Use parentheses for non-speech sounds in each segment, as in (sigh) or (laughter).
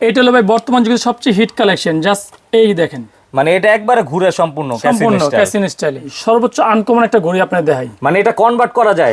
এটা হলো ভাই বর্তমান যুগের সবচেয়ে হিট কালেকশন জাস্ট এই দেখেন। মানে এটা একবারে ঘুরে সম্পূর্ণ সম্পূর্ণ ক্যাসিন স্টাইলে। সর্বোচ্চ আনকমন একটা ঘড়ি আপনার দেখাই। মানে এটা কনভার্ট করা যায়।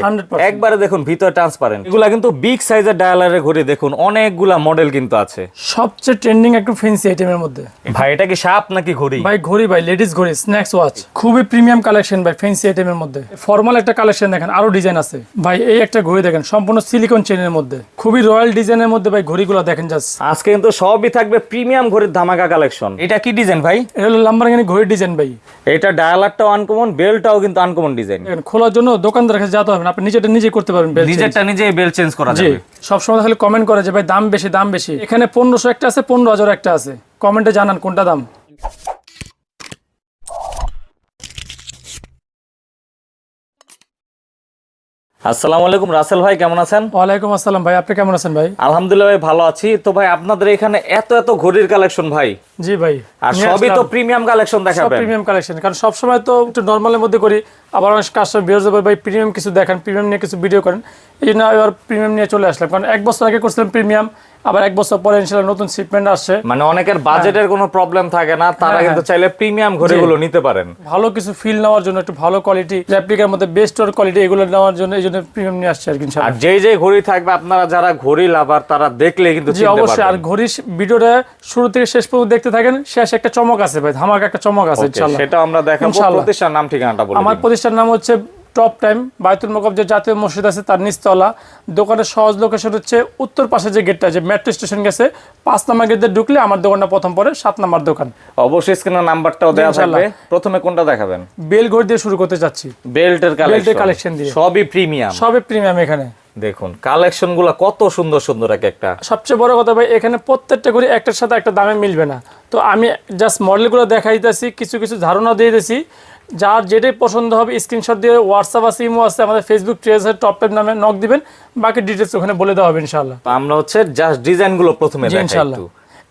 একবারে দেখুন ভিতরে ট্রান্সপারেন্ট এগুলা কিন্তু বিগ সাইজের ডায়ালারের ঘড়ি দেখুন অনেকগুলা মডেল কিন্তু আছে। সবচেয়ে ট্রেন্ডিং একটু ফেন্সি আইটেমের মধ্যে। ভাই এটা কি সাপ নাকি ঘড়ি? ভাই ঘড়ি ভাই লেডিস ঘড়ি স্ন্যাক্স ওয়াচ খুবই প্রিমিয়াম কালেকশন ভাই ফেন্সি আইটেমের মধ্যে। ফর্মাল একটা কালেকশন দেখেন আরও ডিজাইন আছে। ভাই এই একটা ঘড়ি দেখেন সম্পূর্ণ সিলিকন চেনের মধ্যে। খুবই রয়্যাল ডিজাইনের মধ্যে ভাই ঘড়িগুলো দেখেন জাস্ট আজকে কিন্তু সবই থাকবে প্রিমিয়াম ঘড়ির ধামাকা কালেকশন এটা কি ডিজাইন ভাই? এটা হলো লাম্বারগানি ঘড়ির ডিজাইন ভাই। এটা ডায়ালারটাও আনকমন বেলটাও কিন্তু আনকমন ডিজাইন খোলার জন্য দোকানদার কাছে যেতে হবে না আপনি নিজেটা নিজে করতে পারবেন নিজেরটা নিজেই বেল চেঞ্জ করা যাবে। সবসময় খালি কমেন্ট করে যে ভাই দাম বেশি দাম বেশি। এখানে পনেরোশো একটা আছে পনেরো হাজার একটা আছে। কমেন্টে জানান কোনটা দাম। আসসালামু আলাইকুম রাসেল ভাই কেমন আছেন? ওয়ালাইকুম আসসালাম ভাই আপনি কেমন আছেন ভাই? আলহামদুলিল্লাহ ভাই ভালো আছি। তো ভাই আপনাদের এখানে এত এত ঘড়ির কালেকশন ভাই। জি ভাই আর সবই তো প্রিমিয়াম কালেকশন সব দেখাবেন। প্রিমিয়াম কালেকশন কারণ সবসময় তো একটু নরমালের মধ্যে করি আবার অনেক কাস্টমার ভাই প্রিমিয়াম কিছু দেখান প্রিমিয়াম নিয়ে কিছু ভিডিও করেন এই জন্য প্রিমিয়াম নিয়ে চলে আসলাম। কারণ এক বছর আগে করছিলাম প্রিমিয়াম আবার এক বছর পরে ইনশাল্লাহ নতুন শিপমেন্ট আসছে। মানে অনেকের বাজেটের কোনো প্রবলেম থাকে না তারা হ্যাঁ, কিন্তু চাইলে প্রিমিয়াম ঘড়িগুলো নিতে পারেন। ভালো কিছু ফিল নেওয়ার জন্য একটু ভালো কোয়ালিটি রেপ্লিকার মধ্যে বেস্ট ওর কোয়ালিটি এগুলো নেওয়ার জন্য এই জন্য প্রিমিয়াম নিয়ে আসছে আর কি আর যেই যে ঘড়ি থাকবে আপনারা যারা ঘড়ি লাভার তারা দেখলে কিন্তু জি অবশ্যই। আর ঘড়ি ভিডিওটা শুরু থেকে শেষ পর্যন্ত দেখতে থাকেন শেষ একটা চমক আছে ভাই ধামাকা একটা চমক আছে Okay, ইনশাল্লাহ। সেটা আমরা দেখাবো। প্রতিষ্ঠান নাম ঠিকানাটা বলে আমার। প্রতিষ্ঠান নাম হচ্ছে টপ টাইম বায়তুল মকব যে জাতীয় মসজিদ আছে তার নিচতলা। দোকানের সহজ লোকেশন হচ্ছে উত্তর পাশে যে গেটটা যে মেট্রো স্টেশন গেছে পাঁচ নাম্বার গেট ঢুকলে আমার দোকানটা প্রথম পরে সাত নাম্বার দোকান। অবশ্যই স্ক্রিনের নাম্বারটাও দেওয়া থাকবে। প্রথমে কোনটা দেখাবেন? বেল ঘড়ি দিয়ে শুরু করতে চাচ্ছি। বেল্টের কালেকশন collection দিয়ে। সবই প্রিমিয়াম সবে প্রিমিয়াম এখানে। দেখুন কালেকশনগুলা কত সুন্দর সুন্দর এক একটা। সবচেয়ে বড় কথা ভাই এখানে প্রত্যেকটা করে একটার সাথে একটা দামে মিলবে না। তো আমি জাস্ট মডেলগুলো দেখাই দিতেছি কিছু কিছু ধারণা দিয়ে দিয়েছি। যার যেটাই পছন্দ হবে স্ক্রিনশট দিয়ে হোয়াটসঅ্যাপ আছে ইমো আছে আমাদের ফেসবুক পেজ আছে টপ টেপ নামে নক দিবেন। বাকি ডিটেলস ওখানে বলে দেওয়া হবে ইনশাল্লাহ তো আমরা হচ্ছে জাস্ট ডিজাইনগুলো প্রথমে ইনশাল্লাহ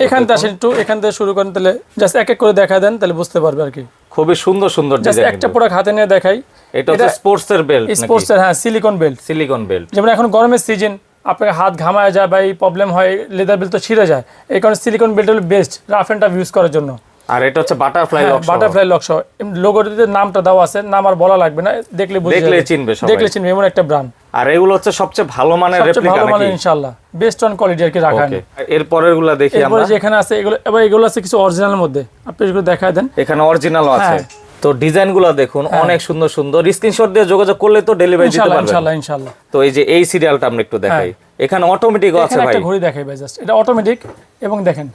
এখান থেকে আসেন একটু এখান থেকে শুরু করেন তাহলে জাস্ট এক এক করে দেখা দেন তাহলে বুঝতে পারবে আর কি। খুবই সুন্দর সুন্দর জাস্ট ডিজাইন একটা প্রোডাক্ট হাতে নিয়ে দেখাই। এটা হচ্ছে স্পোর্টস এর বেল্ট স্পোর্টস এর হ্যাঁ সিলিকন বেল্ট সিলিকন বেল্ট যেমন এখন গরমের সিজন আপনার হাত ঘামায় যায় বা এই প্রবলেম হয় লেদার বেল্ট তো ছিঁড়ে যায়। এই কারণে সিলিকন বেল্ট হলো best rough and tough use করার জন্য। আর এটা হচ্ছে বাটারফ্লাই লক বাটারফ্লাই লক সহ। লোগোটিতে নামটা দেওয়া আছে নাম আর বলা লাগবে না দেখলে বুঝে দেখলে চিনবে সবাই। দেখলে চিনবে এমন একটা ব্র্যান্ড আর এগুলো হচ্ছে সবচেয়ে ভালো মানের রেপ্লিকা ভালো মানে নাকি? ইনশাআল্লাহ বেস্ট অন কোয়ালিটি আর কি রাখা ওকে এর পরেরগুলা দেখি আমরা। যে এখানে আছে এগুলো এবার এগুলো আছে কিছু অরিজিনাল মধ্যে। আপনি এগুলো দেখায় দেন। এখানে অরিজিনালও আছে। হ্যাঁ। তো ডিজাইনগুলো দেখুন অনেক সুন্দর সুন্দর। স্ক্রিনশট দিয়ে যোগাযোগ করলে তো ডেলিভারি দিতে পারবেন। ইনশাআল্লাহ ইনশাআল্লাহ। তো এই যে এই সিরিয়ালটা আমরা একটু দেখাই। এখানে অটোমেটিকও আছে ভাই। একটা ঘড়ি দেখাই ভাই জাস্ট এটা অটোমেটিক এবং দেখেন।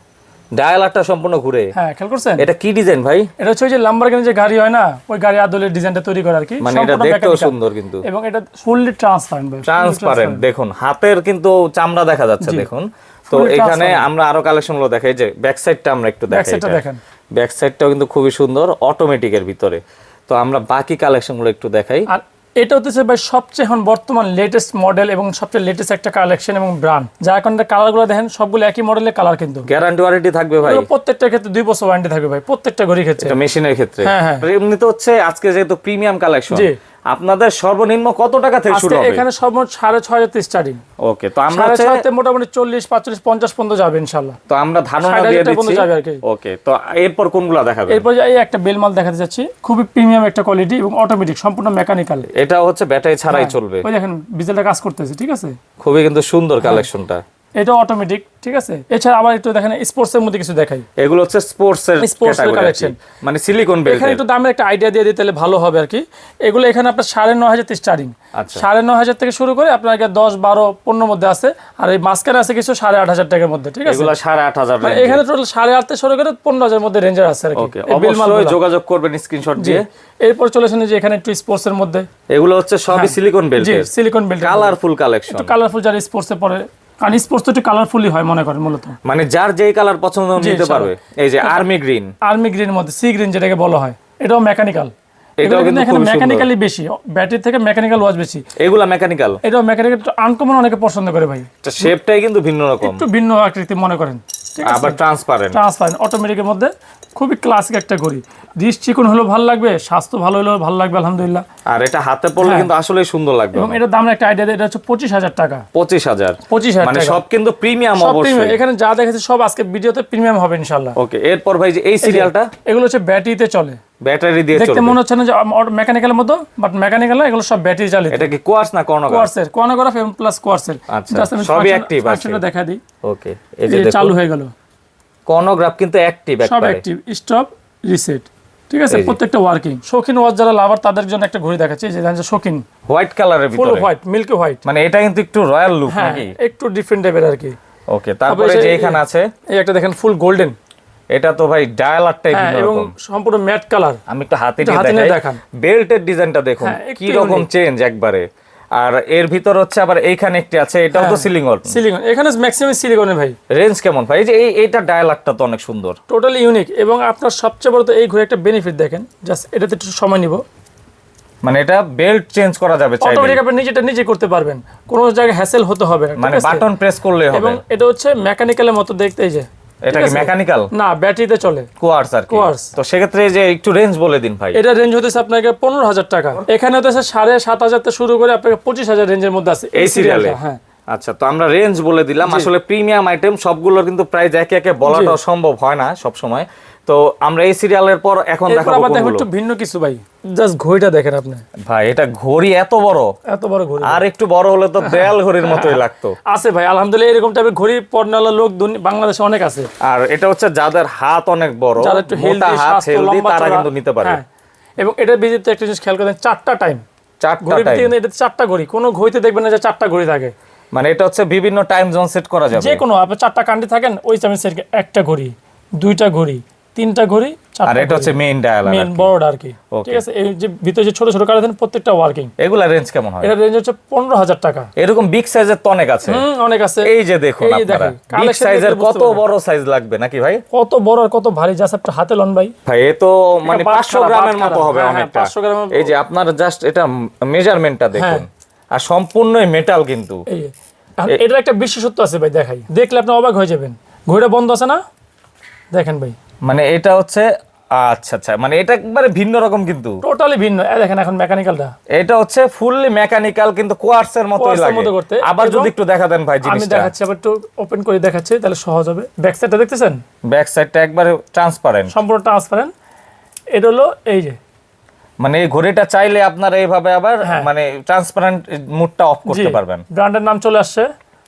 ডায়ালারটা সম্পূর্ণ ঘুরে। হ্যাঁ খেয়াল করছেন? এটা কি ডিজাইন ভাই? এটা হচ্ছে ওই যে লাম্বারগানি যে গাড়ি হয় না ওই গাড়ি আদলের ডিজাইনটা তৈরি করা আর কি। মানে এটা দেখতেও সুন্দর কিন্তু। এবং এটা ফুললি ট্রান্সপারেন্ট ভাই ট্রান্সপারেন্ট দেখুন হাতের কিন্তু চামড়া দেখা যাচ্ছে দেখুন। তো এখানে আমরা আরও কালেকশনগুলো দেখাই যে ব্যাক সাইডটা আমরা একটু দেখাই সাইডটা দেখেন। ব্যাক সাইডটাও কিন্তু খুবই সুন্দর অটোমেটিকের ভিতরে। তো আমরা বাকি কালেকশনগুলো একটু দেখাই। আর এটা হচ্ছে ভাই সবচেয়ে এখন বর্তমান লেটেস্ট মডেল এবং সবচেয়ে লেটেস্ট একটা কালেকশন এবং ব্র্যান্ড যা এখন কালারগুলো দেখেন সবগুলো একই মডেলের কালার কিন্তু। গ্যারান্টি ওয়ারেন্টি থাকবে ভাই। প্রত্যেকটা ক্ষেত্রে দুই বছর ওয়ারেন্টি থাকবে ভাই প্রত্যেকটা ঘড়ির ক্ষেত্রে। মেশিনের ক্ষেত্রে। হ্যাঁ, হ্যাঁ। এমনি তো হচ্ছে আজকে যেহেতু প্রিমিয়াম কালেকশন জি। আপনাদের সর্বনিম্ন কত টাকা থেকে শুরু হবে? এখানে সাড়ে ছয় হাজার স্টার্টিং ওকে তো আমরা হচ্ছে মোটামুটি চল্লিশ পাঁচচল্লিশ পঞ্চাশ পর্যন্ত যাবে ইনশাল্লাহ। তো আমরা ধারণা দিয়ে দিচ্ছি। ওকে তো এরপর কোনগুলো দেখাবে এরপর এই একটা বেলমাল দেখাতে যাচ্ছি। খুবই প্রিমিয়াম একটা কোয়ালিটি এবং অটোমেটিক সম্পূর্ণ মেকানিক্যাল এটা হচ্ছে ব্যাটারি ছাড়াই চলবে। ওই দেখেন বিজেলটা কাজ করতেছে ঠিক আছে? খুবই কিন্তু সুন্দর কালেকশনটা এটা অটোমেটিক ঠিক আছে? এছাড়া আবার একটু দেখেন স্পোর্টস এর মধ্যে কিছু দেখাই। এগুলো হচ্ছে স্পোর্টস এর Sports এর category আর কি। collection। মানে সিলিকন বেল্ট এখানে একটু দামের একটা আইডিয়া দিয়ে দিতে ভালো হবে আর কি। এগুলো এখানে আপনার সাড়ে নয় হাজার স্টার্টিং আচ্ছা। সাড়ে নয় হাজার থেকে শুরু করে আপনার দশ বারো পনেরো মধ্যে আছে। আর এই মাঝখানে আছে কিছু সাড়ে আট হাজার টাকার মধ্যে ঠিক আছে? এগুলো সাড়ে আট হাজার মানে এখানে টোটাল সাড়ে আট থেকে শুরু করে পনেরো হাজার মধ্যে রেঞ্জার আছে আর কি। অবশ্যই যোগাযোগ করবেন স্ক্রিনশট দিয়ে। এরপর চলে আসেন যে এখানে একটু স্পোর্টস এর মধ্যে। এগুলো হচ্ছে সবই সিলিকন বেল্ট জি silicone belt colourful collection colourful যারা স্পোর্টস এ পরে কারণ স্পোর্টস একটু কালারফুলি হয় মনে করেন মূলত। মানে যার যেই কালার পছন্দ নিতে পারবে। এই যে আর্মি গ্রিন আর্মি মধ্যে সি গ্রিন যেটাকে বলা হয় এটাও মেকানিক্যাল এটাও কিন্তু এখানে মেকানিক্যালি বেশি ব্যাটারি থেকে মেকানিক্যাল ওয়াচ বেশি। এগুলা মেকানিক্যাল এটাও মেকানিক্যাল আনকমন অনেকে পছন্দ করে ভাই। শেপটাই কিন্তু ভিন্ন রকম। একটু ভিন্ন আকৃতি মনে করেন। আবার ট্রান্সপারেন্ট ট্রান্সপারেন্ট অটোমেটিকের মধ্যে খুবই ক্লাসিক একটা ঘড়ি রিস্ট চিকন হলেও ভালো লাগবে স্বাস্থ্য ভালো হলেও ভালো লাগবে আলহামদুলিল্লাহ। আর এটা হাতে পড়লে হ্যাঁ। কিন্তু আসলে সুন্দর লাগবে এবং এটার দাম একটা আইডিয়া এটা হচ্ছে পঁচিশ হাজার টাকা। পঁচিশ হাজার। পঁচিশ হাজার মানে সব কিন্তু প্রিমিয়াম অবশ্যই। এখানে যা দেখেছে সব আজকে ভিডিওতে প্রিমিয়াম হবে ইনশাল্লাহ ওকে এরপর ভাই যে এই সিরিয়ালটা এগুলো হচ্ছে ব্যাটারিতে চলে। ব্যাটারি দিয়ে দেখতে মনে হচ্ছে না যে মেকানিক্যালের মতো বাট মেকানিক্যাল না এগুলো সব ব্যাটারি চালিত। এটা কি কোয়ার্স না কর্নগা কোয়ার্সের কোয়ানোগ্রাফ এবং প্লাস কোয়ার্সের আচ্ছা, সবই active আছে। দেখা দিই। ওকে এই যে চালু হয়ে গেল। কর্নোগ্রাফ কিন্তু অ্যাক্টিভ সব অ্যাক্টিভ স্টপ রিসেট ঠিক আছে? প্রত্যেকটা ওয়ার্কিং শৌখিন ওয়াচ যারা লাভার তাদের জন্য একটা ঘড়ি দেখাচ্ছি যে যে শৌখিন। হোয়াইট কালারের ফুল ভিতরে। হোয়াইট মিল্কি হোয়াইট মানে এটা কিন্তু একটু রয়্যাল লুক নাকি? একটু ডিফারেন্ট টাইপের আর কি। ওকে তারপরে যে এখানে আছে? এই একটা দেখেন ফুল গোল্ডেন এটা তো ভাই ডায়ালার টাইপ হ্যাঁ এবং সম্পূর্ণ ম্যাট কালার আমি একটু হাতে দেখাই। বেল্টের ডিজাইনটা দেখুন হ্যাঁ, কি রকম চেঞ্জ একবারে। আর এর ভিতর হচ্ছে আবার এইখানে একটি আছে এটাও তো সিলিং হ্যাঁ। সিলিং সিলিকন এখানে ম্যাক্সিমাম সিলিকনের ভাই। রেঞ্জ কেমন ভাই? এই যে এই এইটা ডায়ালারটা তো অনেক সুন্দর। টোটালি ইউনিক এবং আপনার সবচেয়ে বড় তো এই ঘড়ি একটা বেনিফিট দেখেন। জাস্ট এটাতে একটু সময় নিব। মানে এটা বেল্ট চেঞ্জ করা যাবে চাইলে। অটোমেটিক আপনি নিজেটা নিজে করতে পারবেন। কোনো জায়গায় হ্যাসেল হতে হবে না মানে বাটন প্রেস করলে হবে এবং এটা হচ্ছে মেকানিক্যালের মতো দেখতে এই যে। এটা কি মেকানিক্যাল না ব্যাটারিতে চলে। কোয়ার্স আর কোয়ার্স তো সেক্ষেত্রে যে একটু রেঞ্জ বলে দিন ভাই। এটা রেঞ্জ হতেছে আপনাকে পনেরো হাজার টাকা। এখানে হতেছে সাড়ে সাত হাজার থেকে শুরু করে আপনাকে পঁচিশ হাজার রেঞ্জের মধ্যে আছে। এই সিরিয়ালে হ্যাঁ। আচ্ছা তো আমরা রেঞ্জ বলে দিলাম। আসলে প্রিমিয়াম আইটেম সবগুলোর কিন্তু প্রায় একে একে বলাটাও সম্ভব হয় না সব সময় তো আমরা এই সিরিয়ালের পর এখন দেখাবো দেখো একটু ভিন্ন কিছু ভাই। জাস্ট ঘড়িটা দেখেন আপনি। ভাই এটা ঘড়ি এত বড়। এত বড় ঘড়ি। আর একটু বড় হলে তো (laughs) দেয়াল ঘড়ির মতোই লাগতো। আছে ভাই আলহামদুলিল্লাহ এরকম টাইপের ঘড়ি পড়নালা লোক বাংলাদেশে অনেক আছে। আর এটা হচ্ছে যাদের হাত অনেক বড় যারা একটু হেলদি হাত হেলদি তারা কিন্তু নিতে পারে। হ্যাঁ। এবং এটার ভিতরে একটা জিনিস খেয়াল করেন চারটা টাইম চারটা টাইম এটা চারটা ঘড়ি। কোনো ঘড়িতে দেখবেন না যে চারটা ঘড়ি থাকে। মানে এটা হচ্ছে বিভিন্ন টাইম জোন সেট করা যাবে। যে কোনো আপনি চারটা কান্ট্রি থাকেন ওই টাইমে সেট একটা ঘড়ি দুইটা ঘড়ি তিনটা ঘড়ি আর এটা হচ্ছে মেইন ডায়াল মেন বড়টা আর কি ঠিক আছে এই যে ভিতরে যে ছোট ছোট কার আছেন প্রত্যেকটা ওয়ার্কিং এগুলা রেঞ্জ কেমন হয়? এটা রেঞ্জ হচ্ছে পনেরো হাজার টাকা। এরকম বিগ সাইজের তো অনেক আছে। হুম অনেক আছে। এই যে দেখুন আপনারা বিগ সাইজের কত বড় সাইজ লাগবে নাকি ভাই? কত বড় আর কত ভারী জাস্ট একটা হাতে লন ভাই। ভাই এ তো মানে বাটখারা, পাঁচশো গ্রামের মতো হবে হ্যাঁ, হ্যাঁ, অনেকটা। 500 গ্রামের- এই যে আপনার জাস্ট এটা মেজারমেন্টটা দেখুন। হ্যাঁ। আর সম্পূর্ণই মেটাল কিন্তু। এটার একটা বিশেষত্ব আছে ভাই দেখাই। দেখলে আপনি অবাক হয়ে যাবেন। ঘড়িটা বন্ধ আছে না? দেখেন ভাই। মানে এটা হচ্ছে আচ্ছা আচ্ছা মানে এটা একবারে ভিন্ন রকম কিন্তু। টোটালি ভিন্ন। এই দেখেন এখন মেকানিক্যালটা এটা হচ্ছে ফুললি মেকানিক্যাল কিন্তু কোয়ার্সের মতোই এর লাগে। মতো করতে। আবার যদি একটু দেখা দেন ভাই জিনিসটা। আমি দেখাচ্ছি আবার একটু ওপেন করে দেখাচ্ছি তাহলে সহজ হবে। ব্যাক সাইডটা দেখতেছেন? ব্যাক সাইডটা একবারে ট্রান্সপারেন্ট সম্পূর্ণ ট্রান্সপারেন্ট এটা হলো এই যে। মানে এই ঘড়িটা চাইলে আপনারা এইভাবে আবার হ্যাঁ। মানে ট্রান্সপারেন্ট মুডটা অফ করতে পারবেন। ব্র্যান্ডের নাম চলে আসছে।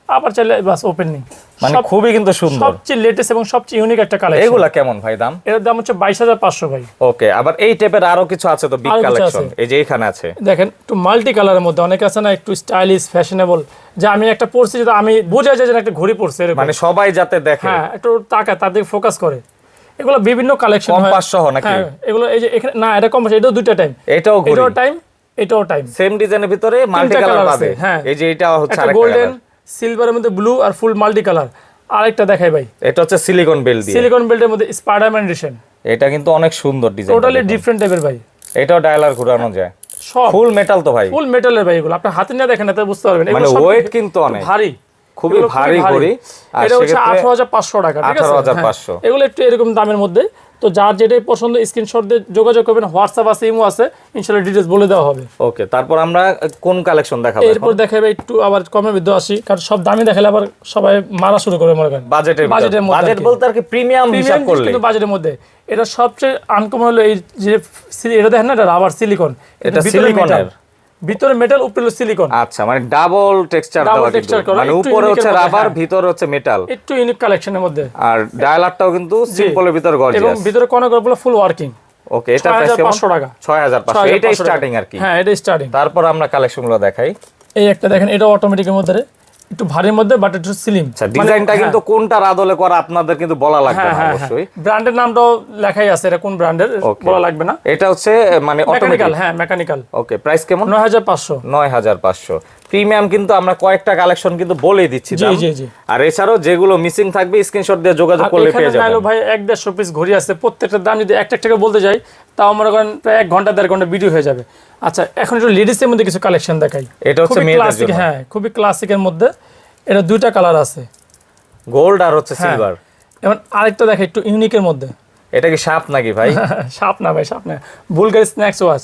আবার চাইলে বাস ওপেনিং মানে খুবই কিন্তু সুন্দর। সবচেয়ে লেটেস্ট এবং সবচেয়ে ইউনিক একটা কালেকশন এগুলা কেমন ভাই দাম? এর দাম হচ্ছে বাইশ হাজার পাঁচশো ভাই। ওকে আবার এই টাইপের আরও কিছু আছে তো বিগ কালেকশন। এই যে এখানে আছে। দেখেন একটু মাল্টি কালারের মধ্যে অনেক আছে না একটু স্টাইলিশ ফ্যাশনেবল যে আমি একটা পরছি যেটা আমি বোঝা যায় যে একটা ঘড়ি পরছে এরকম। মানে সবাই যাতে দেখে। হ্যাঁ একটু তাকায় তাদের ফোকাস করে। এগুলো বিভিন্ন কালেকশন কম্পাস সহ নাকি? হ্যাঁ এগুলো এই যে এখানে না এটা কম্পাস এটাও দুইটা টাইম এটাও ঘড়ি। এটাও টাইম এটাও টাইম সেম ডিজাইনের ভিতরে মাল্টি কালার পাবে। হ্যাঁ। এই যে এটা হচ্ছে আরেকটা গোল্ডেন। সিলভারের মধ্যে ব্লু আর ফুল মাল্টি কালার আরেকটা দেখাই ভাই। এটা হচ্ছে সিলিকন বেল দিয়ে। সিলিকন বেল্টের মধ্যে স্পাইডারম্যান এডিশন এটা কিন্তু অনেক সুন্দর ডিজাইন টোটালি ডিফারেন্ট টাইপের ভাই। এটাও ডায়ালার ঘোরানো যায়। সব। ফুল মেটাল তো ভাই। ফুল মেটালের ভাই এগুলো। আপনি হাতে না দেখেন এতে বুঝতে পারবেন। এগুলো মানে ওয়েট কিন্তু অনেক। ভারী। খুবই ভারী ঘড়ি। এটা হচ্ছে আঠারো হাজার পাঁচশো টাকা ঠিক আছে? 18,500 হ্যাঁ। এগুলো একটু এরকম দামের মধ্যে। তো যার যেটাই পছন্দ স্ক্রিনশট দিয়ে যোগাযোগ করবেন হোয়াটসঅ্যাপ আছে ইমো আছে ইনশাল্লাহ ডিটেলস বলে দেওয়া হবে। ওকে তারপর আমরা কোন কালেকশন দেখাবো এরপর দেখাবে একটু আবার কমে বিদ্যুৎ আসি কারণ সব দামি দেখালে আবার সবাই মারা শুরু করে মনে করেন। বাজেটের বাজেটের মধ্যে বাজেট বলতে আর কি প্রিমিয়াম হিসাব করলে কিন্তু বাজেটের মধ্যে। এটা সবচেয়ে আনকমন হলো এই যে এটা দেখেন না এটা রাবার সিলিকন এটা সিলিকনের। ভিতরে মেটাল উপরে হলো সিলিকন আচ্ছা মানে ডাবল টেক্সচার দেওয়া কিন্তু। মানে উপরে হচ্ছে রাবার হ্যাঁ। ভিতরে হচ্ছে মেটাল একটু ইউনিক কালেকশনের মধ্যে। আর ডায়ালারটাও কিন্তু সিম্পলের ভিতর এবং ভিতরে কোনগুলো ফুল ওয়ার্কিং ওকে এটা প্রাইস কেমন 6500 টাকা। 6500 এটাই স্টার্টিং আর কি। হ্যাঁ এটা স্টার্টিং তারপর আমরা কালেকশনগুলো দেখাই। এই একটা দেখেন এটা অটোমেটিকের মধ্যে একটু ভারীর মধ্যে বাট একটু স্লিম আচ্ছা ডিজাইনটা কিন্তু কোনটার আদলে করা আপনাদের কিন্তু বলা লাগবে হ্যাঁ না হ্যাঁ অবশ্যই। ব্র্যান্ডের নামটাও লেখাই আছে এটা কোন ব্র্যান্ডের বলা লাগবে না। এটা হচ্ছে মানে অটোমেটিক হ্যাঁ মেকানিক্যাল ওকে প্রাইস কেমন? নয় হাজার পাঁচশো। নয় হাজার পাঁচশো। প্রিমিয়াম কিন্তু আমরা কয়েকটা কালেকশন কিন্তু বলেই দিচ্ছি জি। জি জি। আর এছাড়াও যেগুলো মিসিং থাকবে স্ক্রিনশট দিয়ে যোগাযোগ করলে পেয়ে যাবেন। ভাই এক দেড়শো পিস ঘড়ি আছে। প্রত্যেকটার দাম যদি একটা টাকা বলতে যাই তাও মনে করেন প্রায় এক ঘণ্টা দেড় ঘণ্টা ভিডিও হয়ে যাবে। আচ্ছা এখন একটু লেডিসের মধ্যে কিছু কালেকশন দেখাই। এটা হচ্ছে মেয়েদের ক্লাসিক জন্য। হ্যাঁ খুবই ক্লাসিকের মধ্যে। এটা দুইটা কালার আছে। গোল্ড আর হচ্ছে হ্যাঁ। সিলভার এবং আরেকটা দেখে একটু ইউনিকের মধ্যে। এটা কি সাপ নাকি ভাই? (laughs) সাপ না ভাই সাপ না। Bulgari snakes watch.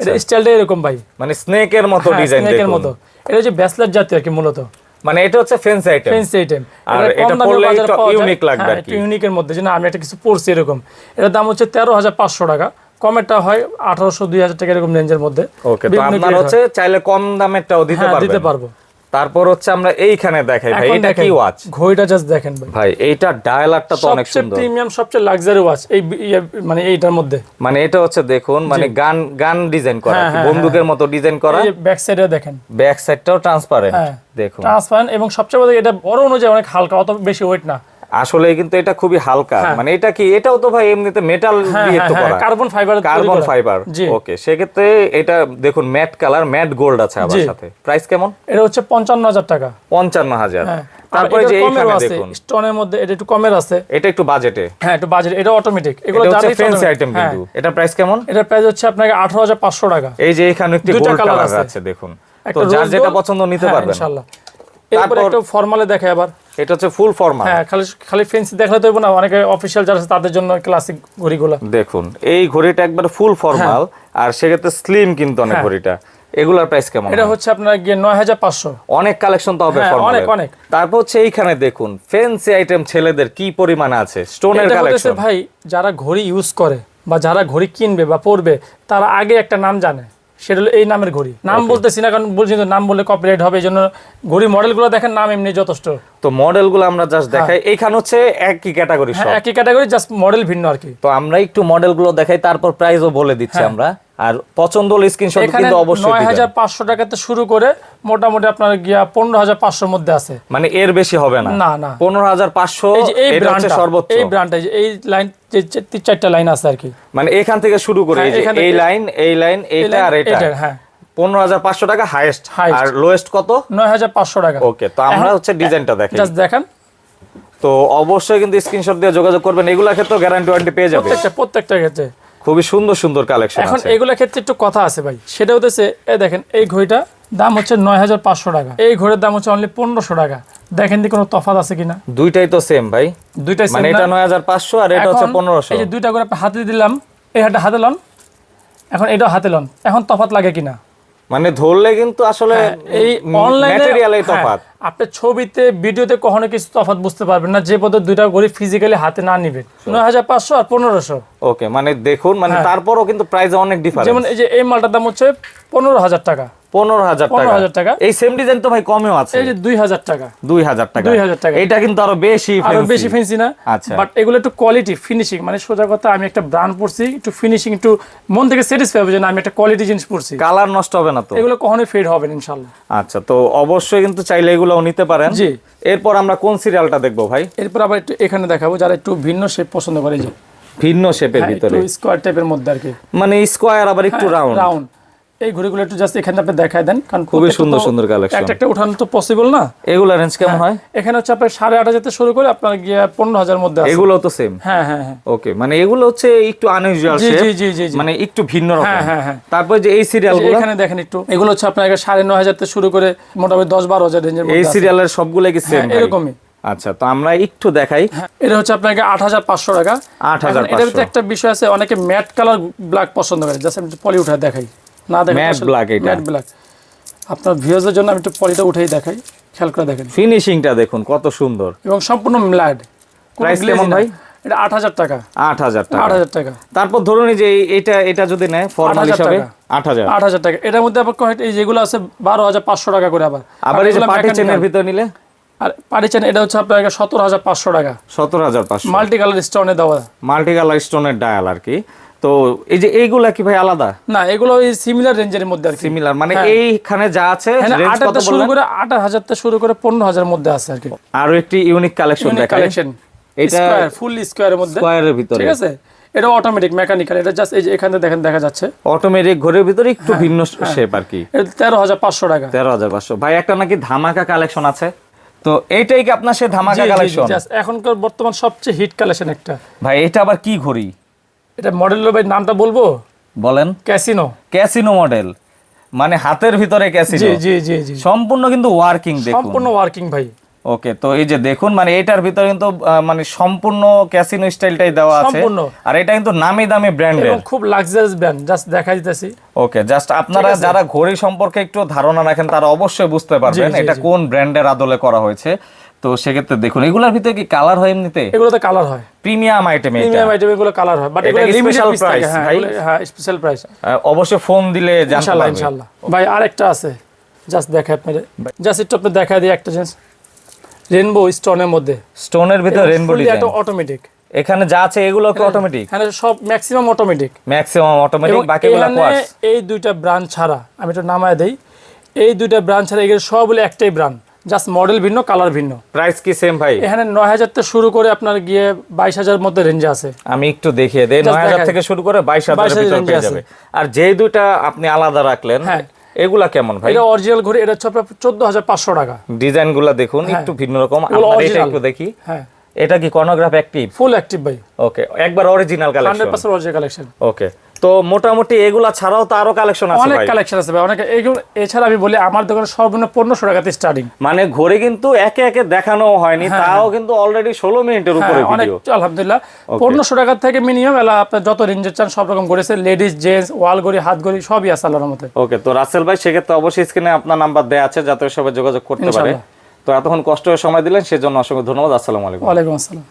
এটা স্টাইলটা এরকম ভাই। মানে স্নেকের মতো হ্যাঁ, ডিজাইন স্নেকের মতো। এটা হচ্ছে ব্যাসলেট জাতীয় আর কি মূলত। মানে এটা হচ্ছে ফেন্সি আইটেম ফেন্সি আইটেম আর এটা পরলে একটু unique লাগবে আর কি। ইউনিকের মধ্যে। যেন আমি একটা কিছু পড়ছি এরকম। এটার দাম হচ্ছে তেরো হাজার পাঁচশো টাকা। কমেরটা হয় আঠারোশো দুই হাজার টাকা এরকম রেঞ্জের মধ্যে। ওকে তো আপনার হচ্ছে চাইলে কম দামেরটাও দিতে হ্যাঁ দিতে পারব। তারপর হচ্ছে আমরা এইখানে দেখাই ভাই এটা কি ওয়াচ ঘড়িটা জাস্ট দেখেন ভাই। ভাই এইটা ডায়ালারটা তো অনেক সবচেয়ে সুন্দর। প্রিমিয়াম সবচেয়ে লাক্সারি ওয়াচ এই ইয়ে, মানে এইটার মধ্যে। মানে এটা হচ্ছে দেখুন মানে গান গান ডিজাইন করা হ্যাঁ, হ্যাঁ, বন্দুকের মতো ডিজাইন করা। এই ব্যাক সাইডে দেখেন। ব্যাক সাইডটাও ট্রান্সপারেন্ট। দেখুন। ট্রান্সপারেন্ট এবং সবচেয়ে বড় এটা বড় অনুযায়ী অনেক হালকা অত বেশি ওয়েট না। আসলে কিন্তু এটা খুবই হালকা। মানে এটা কি? এটাও তো ভাই এমনিতে মেটাল হ্যাঁ দিয়ে তো করা। Carbon fibre carbon fibre okay সেক্ষেত্রে এটা দেখুন ম্যাট কালার ম্যাট গোল্ড আছে আবার জি। সাথে। প্রাইস কেমন? এটা হচ্ছে পঞ্চান্ন হাজার টাকা। পঞ্চান্ন হাজার। হ্যাঁ। তারপরে যে এইখানে দেখুন। স্টোনের মধ্যে এটা একটু কমের আছে। এটা একটু বাজেটে হ্যাঁ একটু বাজেট এটা অটোমেটিক এগুলো হচ্ছে ফ্যান্সি আইটেম হ্যাঁ, কিন্তু। এটা প্রাইস কেমন? এটা প্রাইস হচ্ছে আপনাকে আঠারো হাজার পাঁচশো টাকা। এই যে এখানে একটি গোল্ড কালার আছে। দেখুন। তো যার যেটা পছন্দ নিতে হ্যাঁ, পারবেন। ইনশাআল্লাহ এরপর একটু ফর্মালে আবার। এটা হচ্ছে ফুল ফর্মাল হ্যাঁ খালি খালি ফেন্সি দেখলে তো না অনেকে অফিসিয়াল যারা আছে তাদের জন্য ক্লাসিক ঘড়িগুলো। দেখুন এই ঘড়িটা একবার ফুল ফর্মাল আর সেক্ষেত্রে স্লিম কিন্তু অনেক হ্যাঁ। ঘড়িটা। এগুলার প্রাইস কেমন এটা হচ্ছে আপনার গিয়ে নয় হাজার পাঁচশো। অনেক কালেকশন তো হবে হ্যাঁ, অনেক, অনেক। তারপর হচ্ছে এইখানে দেখুন ফ্যান্সি আইটেম ছেলেদের কি পরিমাণে আছে? স্টোনের কালেকশন ভাই যারা ঘড়ি ইউজ করে বা যারা ঘড়ি কিনবে বা পরবে তারা আগে একটা নাম জানে। সেটা হলো এই নামের ঘড়ি। নাম বলতেছি না কারণ বলছি নাম বললে কপিরাইট হবে এই জন্য ঘড়ি মডেলগুলো দেখেন নাম এমনি যথেষ্ট। তো মডেলগুলো আমরা জাস্ট দেখাই। এইখানে হচ্ছে একই ক্যাটাগরি হ্যাঁ একই ক্যাটাগরি জাস্ট মডেল ভিন্ন আর কি। তো আমরা একটু মডেলগুলো দেখাই তারপর প্রাইসও বলে দিচ্ছি আমরা। আর পছন্দ হলে স্ক্রিনশট হ্যাঁ। কিন্তু অবশ্যই নয় দিবেন। হাজার পাঁচশো টাকাতে শুরু করে মোটামুটি আপনার গিয়া পনেরো হাজার পাঁচশোর মধ্যে আছে। মানে এর বেশি হবে না। না না। পনেরো হাজার পাঁচশো এই ব্র্যান্ডটা সর্বোচ্চ। এই ব্র্যান্ডটা এই লাইন যে চারটা লাইন আছে আর কি। মানে এখান থেকে শুরু করে হ্যাঁ, এই যে এই লাইন এই লাইন এই এইটা আর এটা। হ্যাঁ। পনেরো হাজার পাঁচশো টাকা হাইয়েস্ট। আর লোয়েস্ট কত? নয় হাজার পাঁচশো টাকা। ওকে তো আমরা হচ্ছে ডিজাইনটা দেখাই। জাস্ট দেখেন। তো অবশ্যই কিন্তু স্ক্রিনশট দিয়ে যোগাযোগ করবেন। এগুলা ক্ষেত্রে গ্যারান্টি ওয়ারেন্টি পেয়ে যাবে। প্রত্যেকটা প্রত্যেকটা ক্ষেত্রে। খুবই সুন্দর সুন্দর কালেকশন এখন এগুলোর ক্ষেত্রে একটু কথা আছে ভাই। সেটা হতেছে এ দেখেন এই ঘড়িটা দাম হচ্ছে নয় হাজার পাঁচশো টাকা। এই ঘড়ির দাম হচ্ছে অনলি পনেরোশো টাকা। দেখেন দি কোনো তফাত আছে কিনা? দুইটাই তো সেম ভাই। দুইটাই মানে এটা নয় হাজার পাঁচশো আর এটা হচ্ছে পনেরোশো। এই যে দুইটা করে হাতে দিলাম এই হাতে হাতে লন। এখন এটা হাতে লন। এখন তফাত লাগে কিনা? মানে ধরলে কিন্তু আসলে এই অনলাইনে তফাত তফাৎ। আপনি ছবিতে ভিডিওতে কখনো কিছু তফাত বুঝতে পারবেন না যে পদে দুইটা ঘড়ি ফিজিক্যালি হাতে না নিবেন নয় হাজার পাঁচশো আর পনেরোশো। ওকে মানে দেখুন মানে তারপরও কিন্তু প্রাইস অনেক ডিফারেন্স হ্যাঁ। যেমন এই যে এই মালটার দাম হচ্ছে পনেরো হাজার টাকা। পনেরো হাজার টাকা। 15,000 টাকা। এই সেম ডিজাইন তো ভাই কমেও আছে। এই যে দুই হাজার টাকা। দুই হাজার টাকা। 2000 টাকা। এটা কিন্তু আরও বেশি আরও বেশি ফেন্সি না? আচ্ছা। বাট এগুলো একটু কোয়ালিটি ফিনিশিং মানে সোজা কথা আমি একটা ব্র্যান্ড পড়ছি একটু ফিনিশিং একটু মন থেকে স্যাটিসফাই হবে যে আমি একটা কোয়ালিটি জিনিস পড়ছি কালার নষ্ট হবে না তো? এগুলো কখনোই ফেড হবে না ইনশাল্লাহ আচ্ছা তো অবশ্যই কিন্তু চাইলে এগুলোও নিতে পারেন। জি। এরপর আমরা কোন সিরিয়ালটা দেখব ভাই? এরপর আবার একটু এখানে দেখাবো যারা একটু ভিন্ন শেপ পছন্দ করে যে ভিন্ন শেপের হ্যাঁ, ভিতরে। স্কোয়ার টাইপের মধ্যে আর কি। মানে স্কোয়ার আবার একটু রাউন্ড রাউন্ড এই ঘড়িগুলো একটু জাস্ট এখানে আপনি দেখায় দেন কারণ খুবই সুন্দর সুন্দর কালেকশন একটা একটা উঠানো তো পসিবল না? এগুলো রেঞ্জ কেমন হয়। এখানে হচ্ছে আপনার সাড়ে আট হাজার থেকে শুরু করে আপনার গিয়ে পনেরো হাজার মধ্যে আছে। এগুলো তো সেম হ্যাঁ হ্যাঁ হ্যাঁ। ওকে মানে এগুলো হচ্ছে একটু আনইউজুয়াল জি জি জি মানে একটু ভিন্ন রকম। হ্যাঁ, হ্যাঁ, হ্যাঁ। তারপর যে এই সিরিয়ালগুলো এখানে দেখেন একটু। এগুলো হচ্ছে আপনার সাড়ে নয় হাজার থেকে শুরু করে মোটামুটি দশ বারো হাজার রেঞ্জের এই। সিরিয়ালের সবগুলো কি সেম হ্যাঁ, এরকমই। আচ্ছা তো আমরা একটু দেখাই। হ্যাঁ, এটা হচ্ছে আপনাকে আট হাজার পাঁচশো টাকা। 8,500 এখন এটার একটা বিষয় আছে অনেকে ম্যাট কালার ব্ল্যাক পছন্দ করে। জাস্ট আমি পলি উঠায় দেখাই। না দেখেন Matte black এটা। ম্যাট ব্ল্যাক আপনার ভিউজের জন্য আমি একটু পলিটা উঠেই দেখাই খেয়াল করে দেখেন। ফিনিশিংটা দেখুন কত সুন্দর। এবং সম্পূর্ণ ম্ল্যাড Price কেমন ভাই? এটা আট হাজার টাকা। আট হাজার আট টাকা হাজার টাকা। তারপর ধরুন যে এটা এটা যদি নেয় ফর্মাল হিসাবে টাকা। আট হাজার। আট হাজার টাকা। এটার মধ্যে আবার কয়েকটা এই যেগুলো আছে বারো হাজার পাঁচশো টাকা করে আবার। আবার এই যে চেনের ভিতর নিলে? আর পার্টি চেন এটা হচ্ছে আপনার সতেরো হাজার পাঁচশো টাকা। সতেরো হাজার পাঁচশো। মাল্টি কালার স্টোনে দেওয়া। মাল্টি কালার স্টোনের ডায়াল আর কি। তো এই যে এইগুলা কি ভাই আলাদা? না এগুলো ওই সিমিলার রেঞ্জের মধ্যে আর সিমিলার মানে হ্যাঁ। এইখানে যা আছে রেঞ্জ আট কত শুরু করে আট হাজার থেকে শুরু করে পনেরো হাজার মধ্যে আছে আর কি। আরও একটি ইউনিক কালেকশন দেখাই। কালেকশন এটা স্কোয়ার ফুল স্কোয়ারের মধ্যে। স্কোয়ারের ভিতরে। ঠিক আছে? এটা অটোমেটিক মেকানিক্যাল এটা জাস্ট এই যে এখানে দেখেন দেখা যাচ্ছে। অটোমেটিক ঘরের ভিতরে একটু হ্যাঁ, ভিন্ন শেপ আর কি। তেরো হাজার পাঁচশো টাকা। তেরো হাজার পাঁচশো। ভাই একটা নাকি ধামাকা কালেকশন আছে। তো এইটাই কি আপনার সে ধামাকা কালেকশন এখনকার বর্তমান সবচেয়ে হিট কালেকশন একটা। ভাই এটা আবার কি ঘড়ি? এটা মডেল ভাই নামটা বলব? বলেন। ক্যাসিনো ক্যাসিনো মডেল মানে হাতের ভিতরে ক্যাসিনো জি জি জি সম্পূর্ণ কিন্তু ওয়ার্কিং দেখুন। সম্পূর্ণ ওয়ার্কিং ভাই। ওকে তো এই যে দেখুন মানে এটার ভিতরে কিন্তু মানে সম্পূর্ণ ক্যাসিনো স্টাইলটাই দেওয়া আছে। সম্পূর্ণ। আর এটা কিন্তু নামি দামি ব্র্যান্ডের খুব লাক্সারিয়াস ব্র্যান্ড জাস্ট দেখা দিতেছি ওকে জাস্ট আপনারা যারা ঘড়ি সম্পর্কে একটু ধারণা রাখেন তারা অবশ্যই বুঝতে পারবেন এটা কোন ব্র্যান্ডের আদলে করা হয়েছে। তো সেক্ষেত্রে দেখুন এগুলোর ভিতরে কি কালার হয় এমনিতে? এগুলোতে কালার হয়। প্রিমিয়াম আইটেম প্রিমিয়াম আইটেম এগুলো কালার হয় বাট এটা এগুলো থাকে price, হ্যাঁ ভাই? হ্যাঁ স্পেশাল প্রাইস অবশ্যই ফোন দিলে জানতে ইনশাআল্লাহ ইনশাআল্লাহ ভাই আরেকটা আছে। জাস্ট দেখা আপনাদের। জাস্ট একটু আপনি দিই একটা জিনিস। রেনবো স্টোনের মধ্যে। স্টোনের ভিতরে রেনবো ডিজাইন একটা অটোমেটিক এখানে যা আছে এগুলো কি অটোমেটিক এখানে সব ম্যাক্সিমাম অটোমেটিক ম্যাক্সিমাম অটোমেটিক বাকিগুলো কোয়ার্স এই দুইটা ব্রান্ড ছাড়া আমি একটু নামায় দেই। এই দুইটা ব্রান্ড ছাড়া এগুলো সবগুলো একটাই ব্রান্ড জাস্ট মডেল ভিন্ন কালার ভিন্ন। প্রাইস কি সেম ভাই? এখানে নয় হাজার থেকে শুরু করে আপনার গিয়ে বাইশ হাজার মধ্যে রেঞ্জে আছে। আমি একটু দেখিয়ে দেই Just নয় হাজার দেখাই। থেকে শুরু করে বাইশ হাজারের 22,000 ভিতর পেয়ে যাবে। আর যে দুইটা আপনি আলাদা রাখলেন হ্যাঁ। এগুলা কেমন ভাই? এটা অরিজিনাল ঘড়ি এটা হচ্ছে হাজার পাঁচশো টাকা। ডিজাইনগুলা দেখুন একটু ভিন্ন রকম আপনার এটা একটু দেখি। হ্যাঁ। এটা কি কর্নোগ্রাফ অ্যাক্টিভ ফুল অ্যাক্টিভ ভাই। ওকে একবার original collection percent original collection okay তো মোটামুটি এগুলা ছাড়াও তো আরও কালেকশন আছে অনেক কালেকশন আছে ভাই অনেক এগুলো এছাড়া আমি বলি আমার দোকানে সর্বনিম্ন পনেরোশো টাকাতে স্টার্টিং মানে ঘড়ি কিন্তু একে একে দেখানো হয়নি তাও কিন্তু অলরেডি ষোলো মিনিটের উপরে হ্যাঁ, অনেক ভিডিও আলহামদুলিল্লাহ। পনেরোশো টাকা থেকে মিনিমাম এলা আপনার যত রেঞ্জের চান সব রকম করেছে লেডিস জেন্টস ওয়াল ঘড়ি হাত ঘড়ি সবই আছে আল্লাহর মতে ওকে তো রাসেল ভাই সেক্ষেত্রে অবশ্যই স্ক্রিনে আপনার নাম্বার দেওয়া আছে যাতে সবাই যোগাযোগ করতে পারে। তো এতক্ষণ কষ্ট হয়ে সময় দিলেন সেজন্য অসংখ্য ধন্যবাদ আসসালামু আলাইকুম। ওয়ালাইকুম আসসালাম।